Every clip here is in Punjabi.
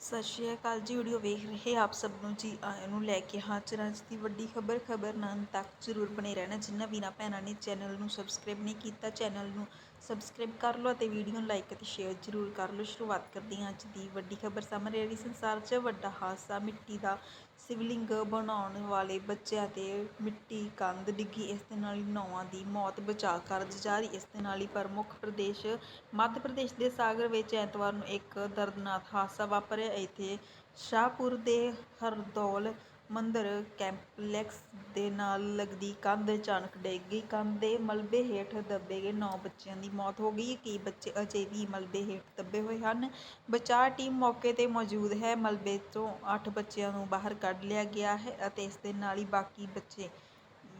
ਸਤਿ ਸ਼੍ਰੀ ਅਕਾਲ ਜੀ ਵੀਡੀਓ ਵੇਖ ਰਹੇ ਆਪ ਸਭ ਨੂੰ ਜੀ ਆਇਆਂ ਨੂੰ ਲੈ ਕੇ ਹਾਜ਼ਰ ਹਾਂ ਅੱਜ ਦੀ ਵੱਡੀ ਖਬਰ ਖਬਰ ਨਾਲ ਤੱਕ ਜ਼ਰੂਰ ਬਣੇ ਰਹਿਣਾ। ਜਿਨ੍ਹਾਂ ਵੀਰਾਂ ਭੈਣਾਂ ਨੇ ਚੈਨਲ ਨੂੰ ਸਬਸਕ੍ਰਾਈਬ ਨਹੀਂ ਕੀਤਾ, ਚੈਨਲ ਨੂੰ ਸਬਸਕ੍ਰਾਈਬ ਕਰ ਲਓ ਅਤੇ ਵੀਡੀਓ ਨੂੰ ਲਾਈਕ ਅਤੇ ਸ਼ੇਅਰ ਜ਼ਰੂਰ ਕਰ ਲਓ। ਸ਼ੁਰੂਆਤ ਕਰਦੇ ਹਾਂ ਅੱਜ ਦੀ ਵੱਡੀ ਖਬਰ। ਸਾਹਮਣੇ ਆ ਰਹੀ ਸੰਸਾਰ 'ਚ ਵੱਡਾ ਹਾਦਸਾ, ਮਿੱਟੀ ਦਾ ਸਿਵਲਿੰਗ ਬਣਾਉਣ ਵਾਲੇ ਬੱਚਿਆਂ ਤੇ ਮਿੱਟੀ ਕੰਧ ਡਿੱਗੀ। ਇਸ ਦੇ ਨਾਲ ਨੌਵਾਂ ਦੀ ਮੌਤ ਬਚਾ ਕਾਰਜ ਜਾਰੀ। ਇਸ ਦੇ ਨਾਲ ਹੀ ਪ੍ਰਮੁੱਖ ਪ੍ਰਦੇਸ਼, ਮੱਧ ਪ੍ਰਦੇਸ਼ ਦੇ ਸਾਗਰ ਵਿੱਚ ਐਤਵਾਰ ਨੂੰ ਇੱਕ ਦਰਦਨਾਕ ਹਾਦਸਾ ਵਾਪਰਿਆ। ਇੱਥੇ ਸ਼ਾਹਪੁਰ ਦੇ ਹਰਦੌਲ ਮੰਦਰ ਕੰਪਲੈਕਸ ਦੇ ਨਾਲ ਲੱਗਦੀ ਕੰਧ ਅਚਾਨਕ ਡਿੱਗ ਗਈ। ਕੰਧ ਦੇ ਮਲਬੇ ਹੇਠ ਦੱਬੇ ਗਏ ਨੌ ਬੱਚਿਆਂ ਦੀ ਮੌਤ ਹੋ ਗਈ। ਕਈ ਬੱਚੇ ਅਜੇ ਵੀ ਮਲਬੇ ਹੇਠ ਦੱਬੇ ਹੋਏ ਹਨ। ਬਚਾਅ ਟੀਮ ਮੌਕੇ ਤੇ ਮੌਜੂਦ ਹੈ। ਮਲਬੇ ਤੋਂ 8 ਬੱਚਿਆਂ ਨੂੰ ਬਾਹਰ ਕੱਢ ਲਿਆ ਗਿਆ ਹੈ ਅਤੇ ਇਸ ਦੇ ਨਾਲ ਹੀ ਬਾਕੀ ਬੱਚੇ,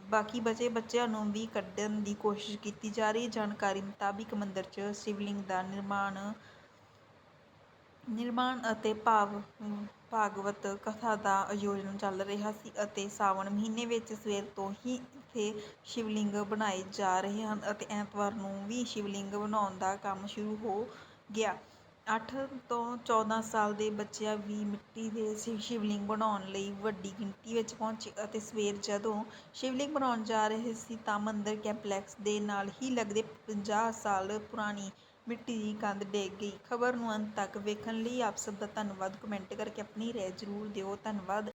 ਬਾਕੀ ਬਚੇ ਬੱਚਿਆਂ ਨੂੰ ਵੀ ਕੱਢਣ ਦੀ ਕੋਸ਼ਿਸ਼ ਕੀਤੀ ਜਾ ਰਹੀ ਹੈ। ਜਾਣਕਾਰੀ ਮੁਤਾਬਿਕ ਮੰਦਰ 'ਚ ਸ਼ਿਵਲਿੰਗ ਦਾ ਨਿਰਮਾਣ ਨਿਰਮਾਣ ਅਤੇ ਭਾਵ ਭਾਗਵਤ ਕਥਾ ਦਾ ਆਯੋਜਨ ਚੱਲ ਰਿਹਾ ਸੀ ਅਤੇ ਸਾਵਣ ਮਹੀਨੇ ਵਿੱਚ ਸਵੇਰ ਤੋਂ ਹੀ ਇੱਥੇ ਸ਼ਿਵਲਿੰਗ ਬਣਾਏ ਜਾ ਰਹੇ ਹਨ ਅਤੇ ਐਤਵਾਰ ਨੂੰ ਵੀ ਸ਼ਿਵਲਿੰਗ ਬਣਾਉਣ ਦਾ ਕੰਮ ਸ਼ੁਰੂ ਹੋ ਗਿਆ। ਅੱਠ ਤੋਂ 14 ਸਾਲ ਦੇ ਬੱਚਿਆਂ ਵੀ ਮਿੱਟੀ ਦੇ ਸ਼ਿਵ ਸ਼ਿਵਲਿੰਗ ਬਣਾਉਣ ਲਈ ਵੱਡੀ ਗਿਣਤੀ ਵਿੱਚ ਪਹੁੰਚੇ ਅਤੇ ਸਵੇਰ ਜਦੋਂ ਸ਼ਿਵਲਿੰਗ ਬਣਾਉਣ ਜਾ ਰਹੇ ਸੀ ਤਾਂ ਮੰਦਰ ਕੰਪਲੈਕਸ ਦੇ ਨਾਲ ਹੀ ਲੱਗਦੇ 50 ਸਾਲ ਪੁਰਾਣੀ ਮਿੱਟੀ ਦੀ ਕੰਧ ਡਿੱਗ ਗਈ। ਖਬਰ ਨੂੰ ਅੰਤ ਤੱਕ ਵੇਖਣ ਲਈ ਆਪ ਸਭ ਦਾ ਧੰਨਵਾਦ। ਕਮੈਂਟ ਕਰਕੇ ਆਪਣੀ ਰਾਏ ਜ਼ਰੂਰ ਦਿਓ। ਧੰਨਵਾਦ।